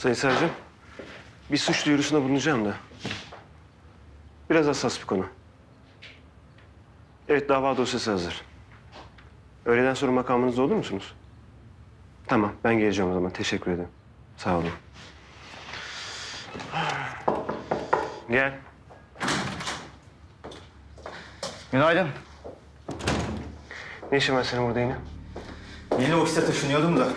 Sayın Savcım, bir suç duyurusunda bulunacağım da. Biraz hassas bir konu. Evet, dava dosyası hazır. Öğleden sonra makamınızda olur musunuz? Tamam, ben geleceğim o zaman. Teşekkür ederim. Sağ olun. Gel. Günaydın. Ne işin var senin burada yine? Yeni ofise taşınıyordum da.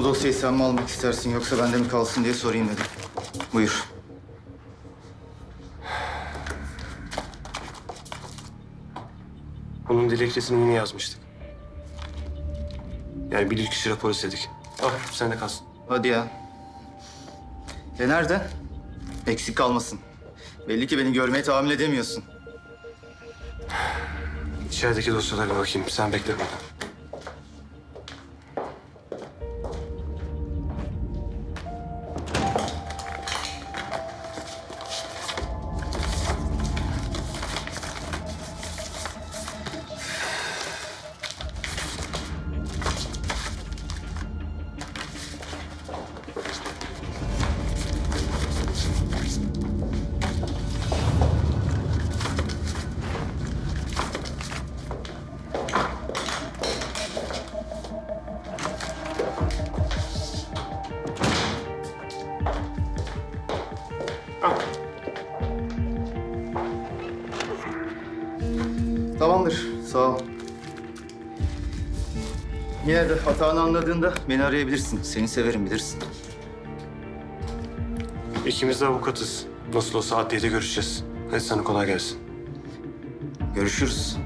Bu dosyayı sen mi almak istersin yoksa bende mi kalsın diye sorayım dedim. Buyur. Bunun dilekçesini yeni yazmıştık. Yani bilirkişi rapor istedik. Al, sen de kalsın. Hadi ya. E nerede? Eksik kalmasın. Belli ki beni görmeye tahammül edemiyorsun. İçerideki dosyalara bir bakayım. Sen bekle burada. Tamamdır. Sağ ol. Yine de hatanı anladığında beni arayabilirsin. Seni severim bilirsin. İkimiz de avukatız. Nasıl olsa adliyede görüşeceğiz. Hadi sana kolay gelsin. Görüşürüz.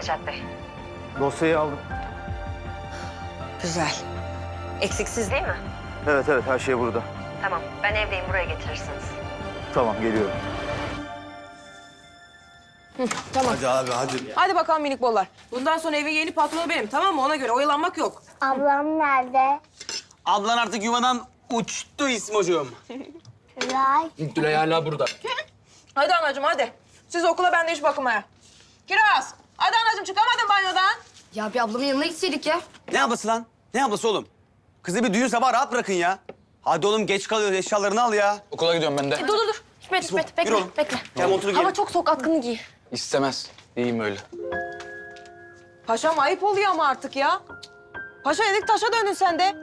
Necat Bey. Dosyayı aldım. Güzel. Eksiksiz değil mi? Evet evet her şey burada. Tamam. Ben evdeyim. Buraya getirirsiniz. Tamam geliyorum. Tamam. Hadi abi hadi. Hadi bakalım minik bollar. Bundan sonra evin yeni patronu benim tamam mı? Ona göre oyalanmak yok. Ablam nerede? Ablan artık yuvadan uçtu İsmocuğum. Tülay. Tülay hala burada. Hadi anacığım hadi. Siz okula ben de iş bakmaya. Kiraz. Hadi anacığım çıkamadın banyodan. Ya bir ablamın yanına gitseydik ya. Ne ablası lan? Ne ablası oğlum? Kızı bir düğün sabahı rahat bırakın ya. Hadi oğlum geç kalıyoruz eşyalarını al ya. Okula gidiyorum ben de. E, dur dur dur. Hikmet Hikmet bekle oğlum. bekle. Gel montunu giyelim. Hava çok soğuk atkını giy. İstemez. İyiyim öyle. Paşam ayıp oluyor ama artık ya. Paşa edik taşa döndün sen de.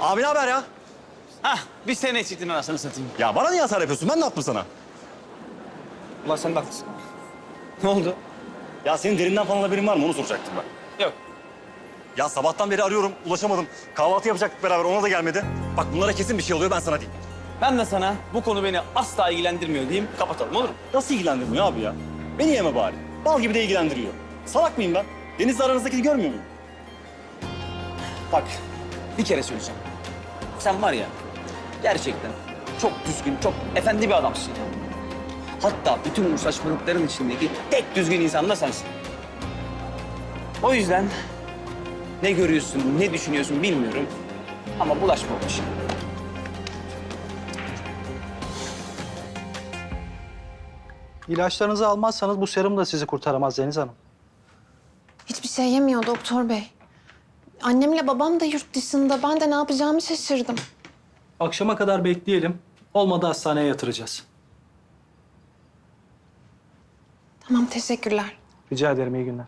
Abi ne haber ya? Hah bir sene eksiktin anasını satayım. Ya bana niye hasar yapıyorsun? Ben ne yaptım sana? Ulan sen de haklısın. Ne oldu? Ya senin derinden falan haberin var mı? Onu soracaktım ben. Yok. Ya sabahtan beri arıyorum, ulaşamadım. Kahvaltı yapacaktık beraber, ona da gelmedi. Bak bunlara kesin bir şey oluyor, ben sana diyeyim. Ben de sana bu konu beni asla ilgilendirmiyor diyeyim. Kapatalım olur mu? Nasıl ilgilendirmiyor abi ya? Beni yeme bari. Bal gibi de ilgilendiriyor. Salak mıyım ben? Denizle aranızdakini görmüyor muyum? Bak bir kere söyleyeceğim. Sen var ya gerçekten çok düzgün, çok efendi bir adamsın ya. Hatta bütün bu saçmalıkların içindeki tek düzgün insan da sensin. O yüzden ne görüyorsun, ne düşünüyorsun bilmiyorum. Ama bulaşma o işe. İlaçlarınızı almazsanız bu serum da sizi kurtaramaz Deniz Hanım. Hiçbir şey yemiyor doktor bey. Annemle babam da yurt dışında. Ben de ne yapacağımı şaşırdım. Akşama kadar bekleyelim. Olmadı hastaneye yatıracağız. Tamam teşekkürler. Rica ederim iyi günler.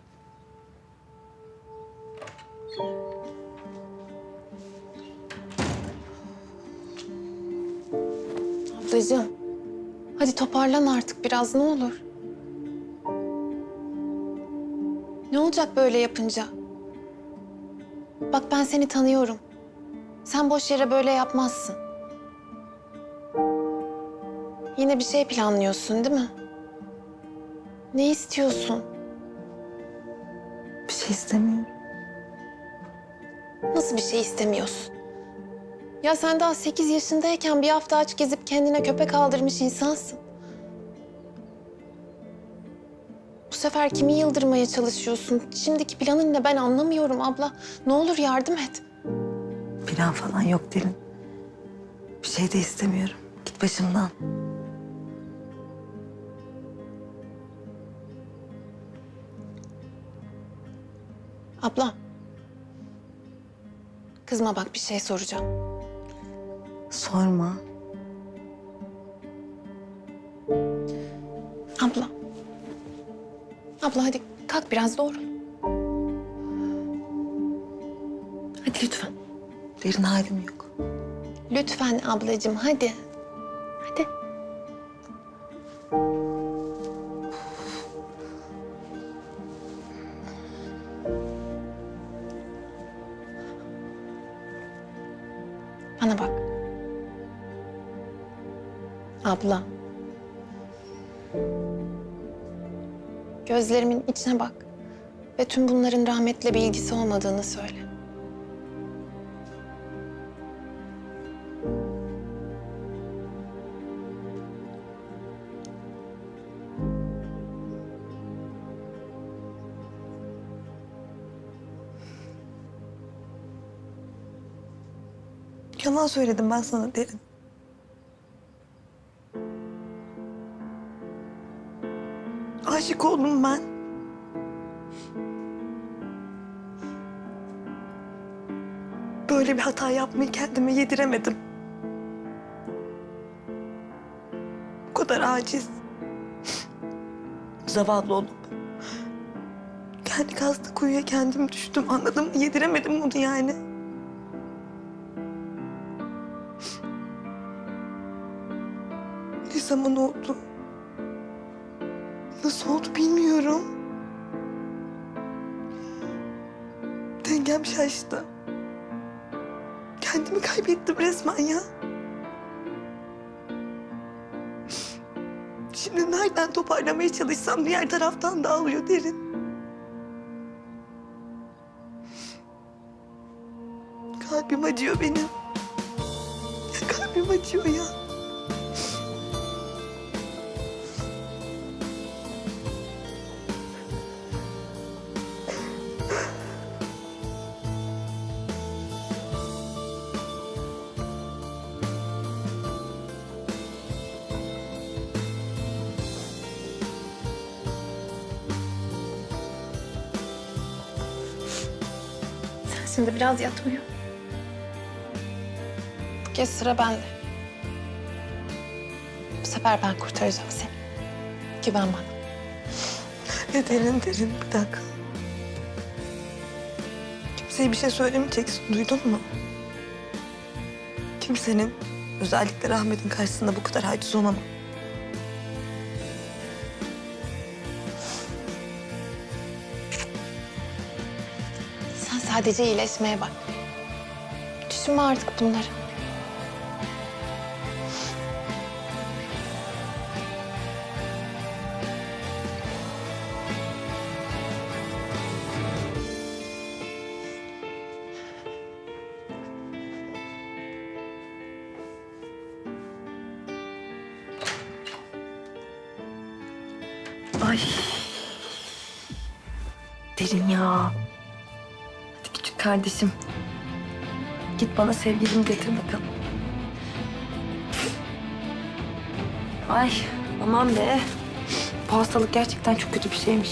Ablacığım. Hadi toparlan artık biraz ne olur. Ne olacak böyle yapınca? Bak ben seni tanıyorum. Sen boş yere böyle yapmazsın. Yine bir şey planlıyorsun değil mi? Ne istiyorsun? Bir şey istemiyorum. Nasıl bir şey istemiyorsun? Ya sen daha sekiz yaşındayken bir hafta aç gezip kendine köpek aldırmış insansın. Sefer kimi yıldırmaya çalışıyorsun? Şimdiki planın ne ben anlamıyorum abla. Ne olur yardım et. Plan falan yok derin. Bir şey de istemiyorum. Git başımdan. Abla. Kızma bak bir şey soracağım. Sorma. Abla. Abla hadi kalk biraz doğru. Hadi lütfen. Derin halim yok. Lütfen ablacığım hadi. Hadi. Bana bak. Abla. Gözlerimin içine bak. Ve tüm bunların rahmetle bir ilgisi olmadığını söyle. Yalan söyledim ben sana derin. Aşık oldum ben. Böyle bir hata yapmayı kendime yediremedim. Bu kadar aciz. Zavallı olup. Kendi kazdığı kuyuya kendim düştüm. Anladın mı? Yediremedim bunu yani. Şaştı. Kendimi kaybettim resmen ya. Şimdi nereden toparlamaya çalışsam diğer taraftan dağılıyor derin. Kalbim acıyor benim. Ya kalbim acıyor ya. Şimdi biraz yat uyu. Bu kez sıra bende. Bu sefer ben kurtaracağım seni. Güven bana. Ne derin derin bir dakika. Kimseye bir şey söylemeyeceksin duydun mu? Kimsenin özellikle Rahmet'in karşısında bu kadar haciz olamam. Sadece iyileşmeye bak. Düşünme artık bunları. Ay. Derin ya. Kardeşim. Git bana sevgilimi getir bakalım. Ay aman be. Bu hastalık gerçekten çok kötü bir şeymiş.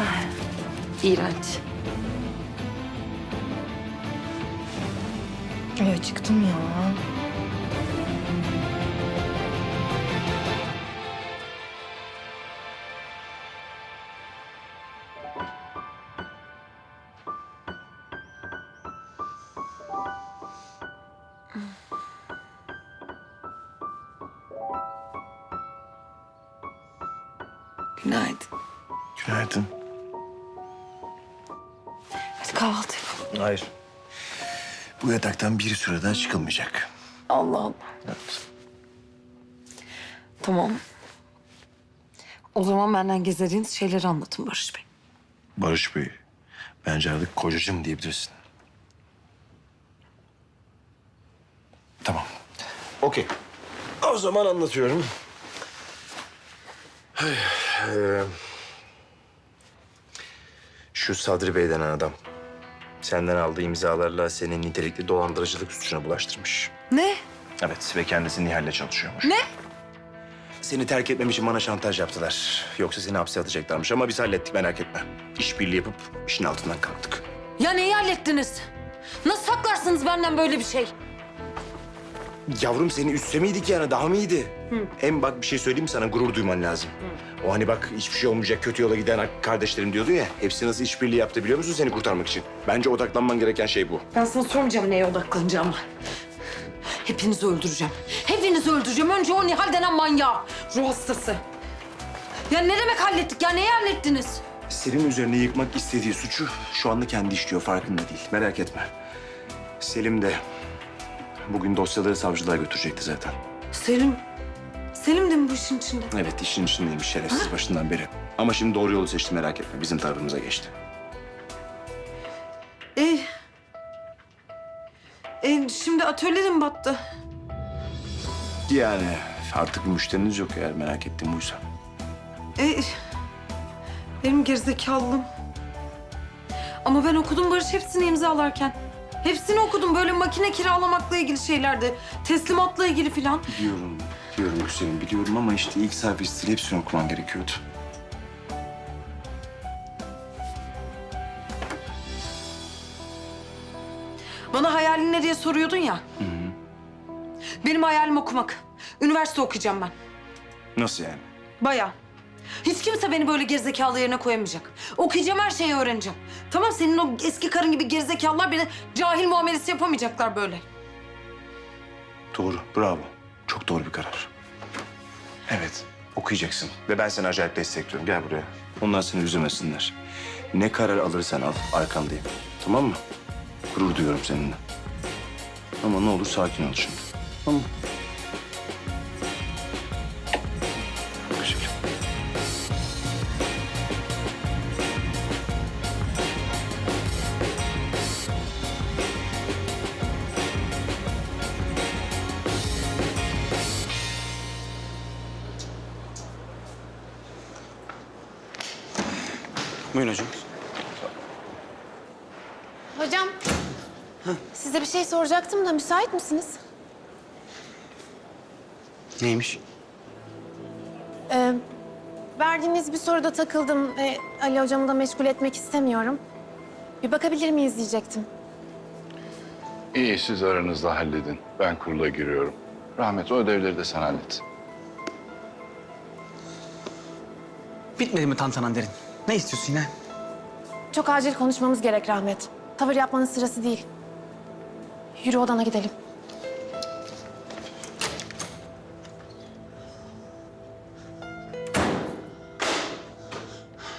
Ay, iğrenç. Ay çıktım ya. Günaydın. Günaydın. Hadi kahvaltı yapalım. Hayır. Bu yataktan bir süre daha çıkılmayacak. Allah Allah. Evet. Tamam. O zaman benden gizlediğiniz şeyleri anlatın Barış Bey. Barış Bey. Bence artık kocacığım diyebilirsin. Tamam. Okey. O zaman anlatıyorum. Ee, Şu Sadri Bey denen adam senden aldığı imzalarla senin nitelikli dolandırıcılık suçuna bulaştırmış. Ne? Evet ve kendisi Nihal'le çalışıyormuş. Ne? Seni terk etmem için bana şantaj yaptılar. Yoksa seni hapse atacaklarmış ama biz hallettik merak etme. İşbirliği yapıp işin altından kalktık. Ya neyi hallettiniz? Nasıl saklarsınız benden böyle bir şey? Yavrum seni üstse miydik yani daha mı iyiydi? Hem bak bir şey söyleyeyim sana gurur duyman lazım. O hani bak hiçbir şey olmayacak kötü yola giden kardeşlerim diyordun ya. Hepsi nasıl işbirliği yaptı biliyor musun seni kurtarmak için? Bence odaklanman gereken şey bu. Ben sana sormayacağım neye odaklanacağımı. Hepinizi öldüreceğim. Hepinizi öldüreceğim. Önce o Nihal denen manyağı. Ruh hastası. Ya ne demek hallettik ya? Neyi hallettiniz? Senin üzerine yıkmak istediği suçu şu anda kendi işliyor farkında değil. Merak etme. Selim de bugün dosyaları savcılığa götürecekti zaten. Selim. Selim de mi bu işin içinde? Evet işin içindeymiş şerefsiz başından beri. Ama şimdi doğru yolu seçti merak etme. Bizim tarafımıza geçti. E, e şimdi atölyede mi battı? Yani artık bir müşteriniz yok eğer merak ettiğim buysa. E, benim gerizekalılığım. Ama ben okudum Barış hepsini imzalarken. Hepsini okudum böyle makine kiralamakla ilgili şeylerde. Teslimatla ilgili filan. Biliyorum, biliyorum Hüseyin biliyorum ama işte ilk sayfa stili hepsini okuman gerekiyordu. Bana hayalin ne diye soruyordun ya. Benim hayalim okumak. Üniversite okuyacağım ben. Nasıl yani? Bayağı. Hiç kimse beni böyle gerizekalı yerine koyamayacak. Okuyacağım her şeyi öğreneceğim. Tamam senin o eski karın gibi gerizekalılar beni cahil muamelesi yapamayacaklar böyle. Doğru, bravo. Çok doğru bir karar. Evet, okuyacaksın. Ve ben seni acayip destekliyorum. Gel buraya. Onlar seni üzülmesinler. Ne karar alırsan al, arkandayım. Tamam mı? Gurur duyuyorum seninle. Ama ne olur sakin ol şimdi. Tamam mı? Soracaktım da müsait misiniz? Neymiş? Ee, verdiğiniz bir soruda takıldım ve Ali hocamı da meşgul etmek istemiyorum. Bir bakabilir miyiz diyecektim. İyi siz aranızda halledin. Ben kurula giriyorum. Rahmet o ödevleri de sen hallet. Bitmedi mi tantanan derin? Ne istiyorsun yine? Çok acil konuşmamız gerek Rahmet. Tavır yapmanın sırası değil. Yürü odana gidelim.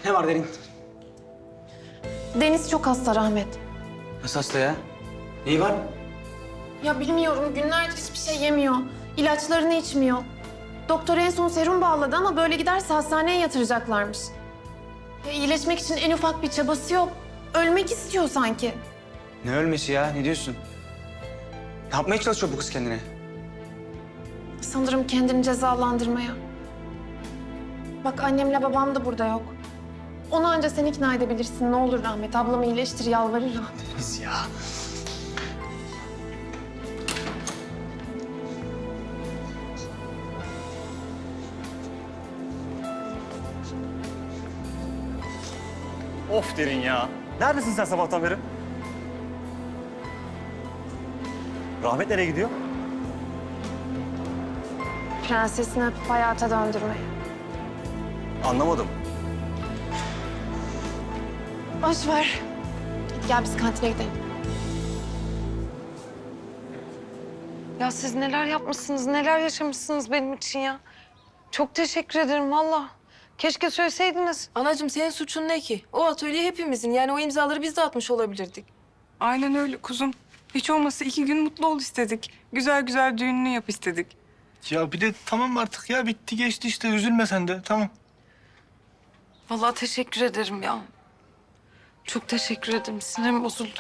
Ne var derin? Deniz çok hasta Rahmet. Nasıl hasta ya? Neyi var? Ya bilmiyorum günlerdir hiçbir şey yemiyor. İlaçlarını içmiyor. Doktor en son serum bağladı ama böyle giderse hastaneye yatıracaklarmış. Ya iyileşmek için en ufak bir çabası yok. Ölmek istiyor sanki. Ne ölmesi ya? Ne diyorsun? Ne yapmaya çalışıyor bu kız kendine? Sanırım kendini cezalandırmaya. Bak annemle babam da burada yok. Onu anca sen ikna edebilirsin. Ne olur Rahmet. Ablamı iyileştir yalvarırım. Deniz ya. Of derin ya. Neredesin sen sabahtan beri? Rahmet nereye gidiyor? Prensesini öpüp hayata döndürmeye. Anlamadım. Boş ver. Gel biz kantine gidelim. Ya siz neler yapmışsınız, neler yaşamışsınız benim için ya. Çok teşekkür ederim valla. Keşke söyleseydiniz. Anacığım senin suçun ne ki? O atölye hepimizin. Yani o imzaları biz de atmış olabilirdik. Aynen öyle kuzum. Hiç olmazsa iki gün mutlu ol istedik. Güzel güzel düğününü yap istedik. Ya bir de tamam artık ya bitti geçti işte üzülme sen de tamam. Vallahi teşekkür ederim ya. Çok teşekkür ederim. Sinirim bozuldu.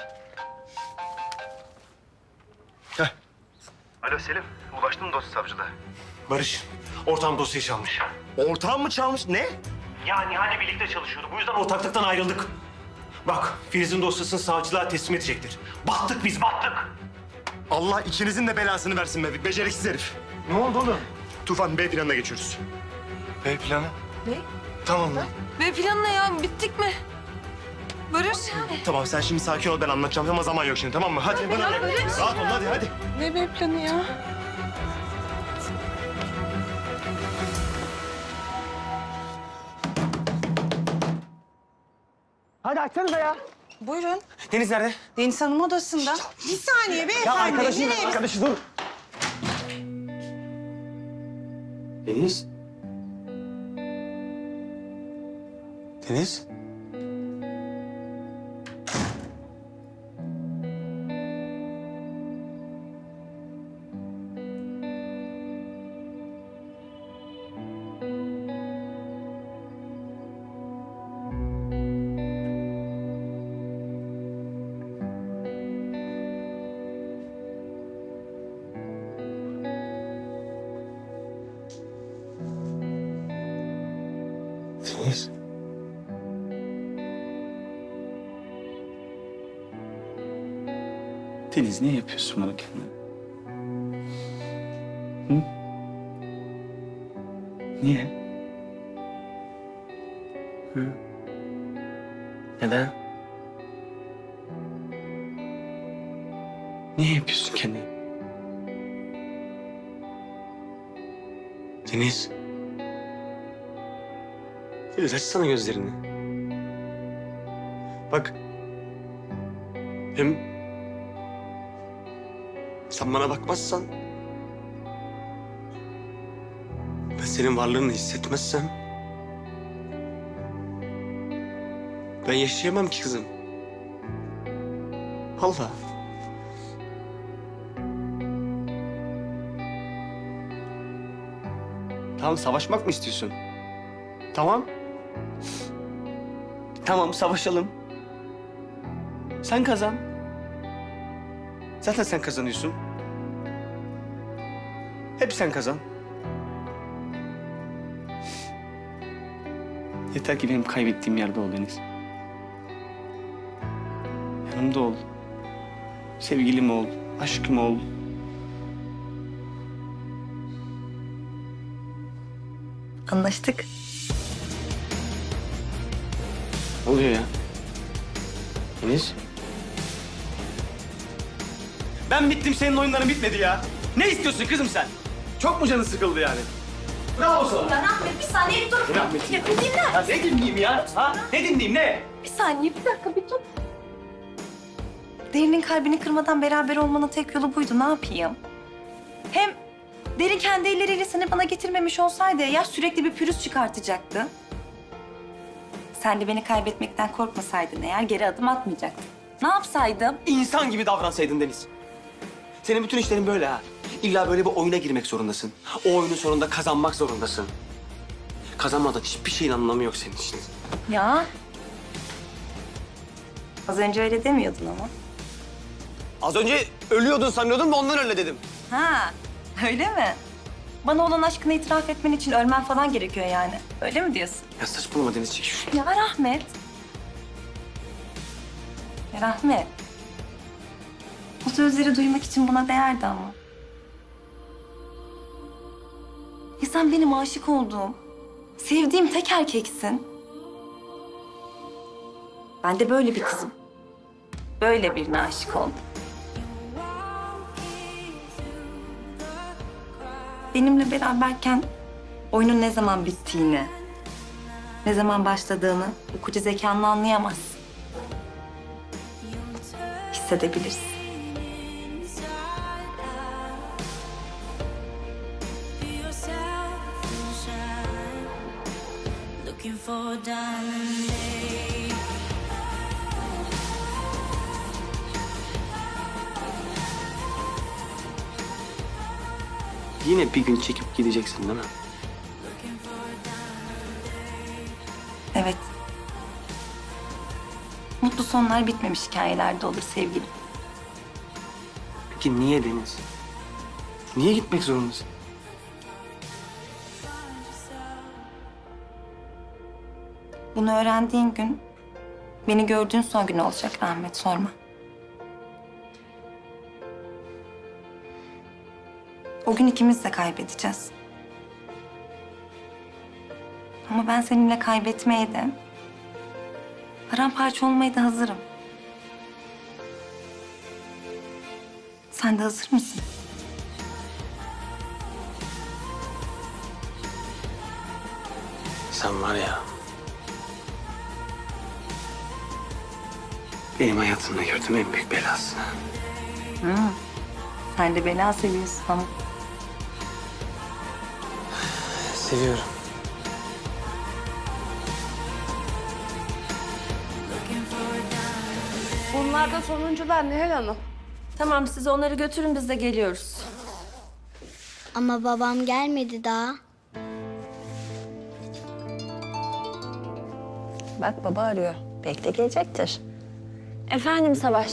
Alo Selim, ulaştın mı dosya savcılığa? Barış, ortağım dosyayı çalmış. Ortağım mı çalmış? Ne? Yani hani birlikte çalışıyordu. Bu yüzden ortaklıktan ayrıldık. Bak, Filiz'in dosyasını savcılığa teslim edecektir. Battık biz, battık. Allah ikinizin de belasını versin be. Beceriksiz herif. Ne oldu oğlum? Tufan B planına geçiyoruz. B planı. Ne? Tamam mı? Ve plan ne ya? Bittik mi? Barış. Tamam sen şimdi sakin ol ben anlatacağım ama zaman yok şimdi tamam mı? Hadi bana bak. Rahat ol hadi hadi. Ne B planı ya? Açsanıza ya. Buyurun. Deniz nerede? Deniz Hanım odasında. Bir saniye Ya beyefendi. arkadaşım, Nereye? arkadaşı dur. Deniz. Deniz. Deniz. Deniz niye yapıyorsun bunu kendine? Hı? Niye? Hı? Neden? Niye yapıyorsun kendini? Deniz. Deniz açsana gözlerini. Bak. Hem sen bana bakmazsan ben senin varlığını hissetmezsem ben yaşayamam ki kızım. Vallahi. Tamam savaşmak mı istiyorsun? Tamam. Tamam savaşalım. Sen kazan. Zaten sen kazanıyorsun. Hep sen kazan. Yeter ki benim kaybettiğim yerde ol Deniz. Yanımda ol. Sevgilim ol, aşkım ol. Anlaştık. Ne oluyor ya? Deniz? Ben bittim, senin oyunların bitmedi ya. Ne istiyorsun kızım sen? Çok mu canın sıkıldı yani? Bravo sana. Ya Rahmet bir saniye bir dur. Ne Rahmet'i? Ya bir dinle. Ya ne dinleyeyim ya? Ha? Ne dinleyeyim ne? Bir saniye bir dakika bir dur. Derin'in kalbini kırmadan beraber olmanın tek yolu buydu. Ne yapayım? Hem Derin kendi elleriyle seni bana getirmemiş olsaydı ya sürekli bir pürüz çıkartacaktı. Sen de beni kaybetmekten korkmasaydın eğer geri adım atmayacaktın. Ne yapsaydım? İnsan gibi davransaydın Deniz. Senin bütün işlerin böyle ha. İlla böyle bir oyuna girmek zorundasın. O oyunun sonunda kazanmak zorundasın. Kazanmadan hiçbir şeyin anlamı yok senin için. Ya. Az önce öyle demiyordun ama. Az önce ölüyordun sanıyordum da ondan öyle dedim. Ha, öyle mi? Bana olan aşkını itiraf etmen için ölmen falan gerekiyor yani. Öyle mi diyorsun? Ya saçmalama Deniz çek. Ya Rahmet. Ya Rahmet. Bu sözleri duymak için buna değerdi ama. Ya sen benim aşık olduğum, sevdiğim tek erkeksin. Ben de böyle bir kızım. Böyle birine aşık oldum. Benimle beraberken oyunun ne zaman bittiğini, ne zaman başladığını bu zekanla anlayamazsın. Hissedebilirsin. Yine bir gün çekip gideceksin değil mi? Evet. Mutlu sonlar bitmemiş hikayelerde olur sevgilim. Peki niye Deniz? Niye gitmek zorundasın? Bunu öğrendiğin gün beni gördüğün son gün olacak Ahmet sorma. O gün ikimiz de kaybedeceğiz. Ama ben seninle kaybetmeye de, paramparça olmaya da hazırım. Sen de hazır mısın? Sen var ya... Benim hayatımda gördüğüm en büyük belasın. Hı. Sen de bela seviyorsun ama. Seviyorum. Bunlar da sonuncular Nihal Hanım. Tamam siz onları götürün biz de geliyoruz. Ama babam gelmedi daha. Bak baba arıyor. Bekle gelecektir. Efendim Savaş.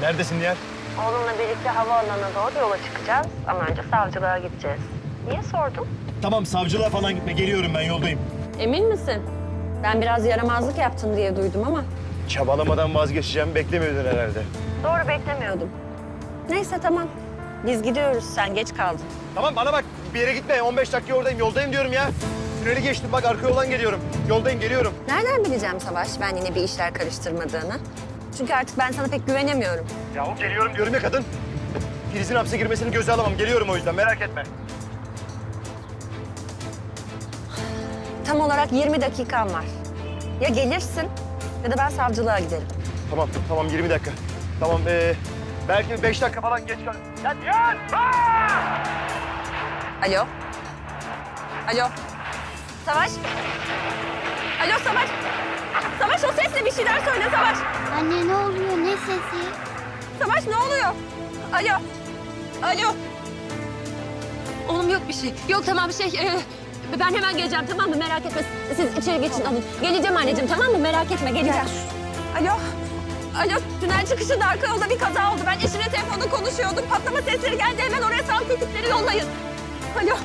Neredesin Nihal? Oğlumla birlikte havaalanına doğru yola çıkacağız. Ama önce savcılığa gideceğiz. Niye sordun? Tamam savcılığa falan gitme. Geliyorum ben yoldayım. Emin misin? Ben biraz yaramazlık yaptın diye duydum ama. Çabalamadan vazgeçeceğim beklemiyordun herhalde. Doğru beklemiyordum. Neyse tamam. Biz gidiyoruz. Sen geç kaldın. Tamam bana bak bir yere gitme. 15 dakika oradayım. Yoldayım diyorum ya. Tüneli geçtim bak arka yoldan geliyorum. Yoldayım geliyorum. Nereden bileceğim Savaş ben yine bir işler karıştırmadığını? Çünkü artık ben sana pek güvenemiyorum. Ya geliyorum diyorum ya kadın. Filiz'in hapse girmesini göze alamam. Geliyorum o yüzden merak etme. Tam olarak 20 dakikan var. Ya gelirsin ya da ben savcılığa giderim. Tamam tamam 20 dakika. Tamam ee, belki 5 dakika falan geç kal. Ya Nihal! Aa! Alo? Alo? Savaş? Alo Savaş? Savaş o sesle bir şeyler söyle Savaş. Anne ne oluyor? Ne sesi? Savaş ne oluyor? Alo? Alo? Oğlum yok bir şey. Yok tamam şey. e, ben hemen geleceğim tamam mı? Merak etme. Siz içeri geçin alın. Geleceğim anneciğim tamam mı? Merak etme geleceğim. Alo? Alo, tünel çıkışında arka yolda bir kaza oldu. Ben eşimle telefonda konuşuyordum. Patlama sesleri geldi. Hemen oraya sağlık ekipleri yollayın. Alo.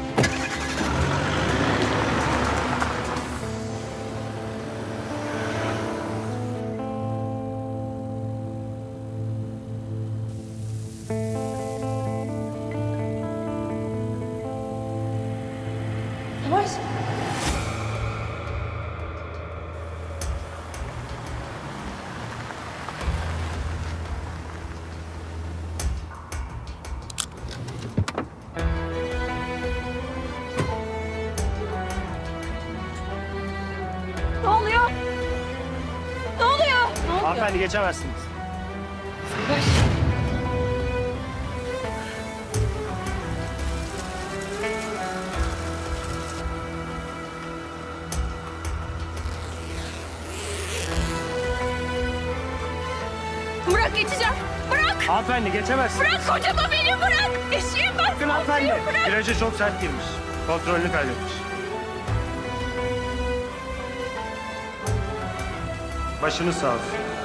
Hanımefendi geçemezsiniz. Bırak geçeceğim. Bırak. Hanımefendi geçemezsiniz. Bırak kocamı benim bırak. Eşeğim bak. Bakın hanımefendi. Viraja çok sert girmiş. Kontrolünü kaybetmiş. Başınız sağ olsun.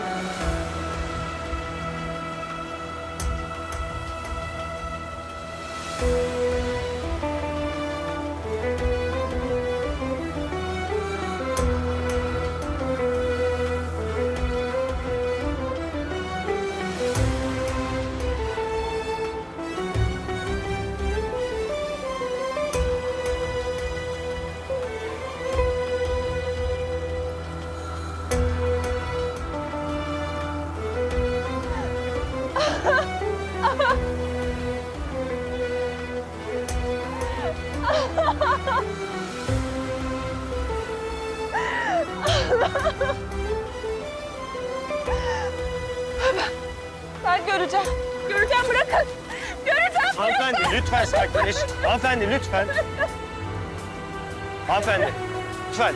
Ben göreceğim. Göreceğim bırakın. Göreceğim. Hanımefendi lütfen sakinleş. Hanımefendi lütfen. Hanımefendi lütfen.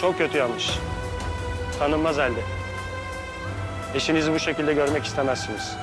Çok kötü yanlış. Tanınmaz halde. Eşinizi bu şekilde görmek istemezsiniz.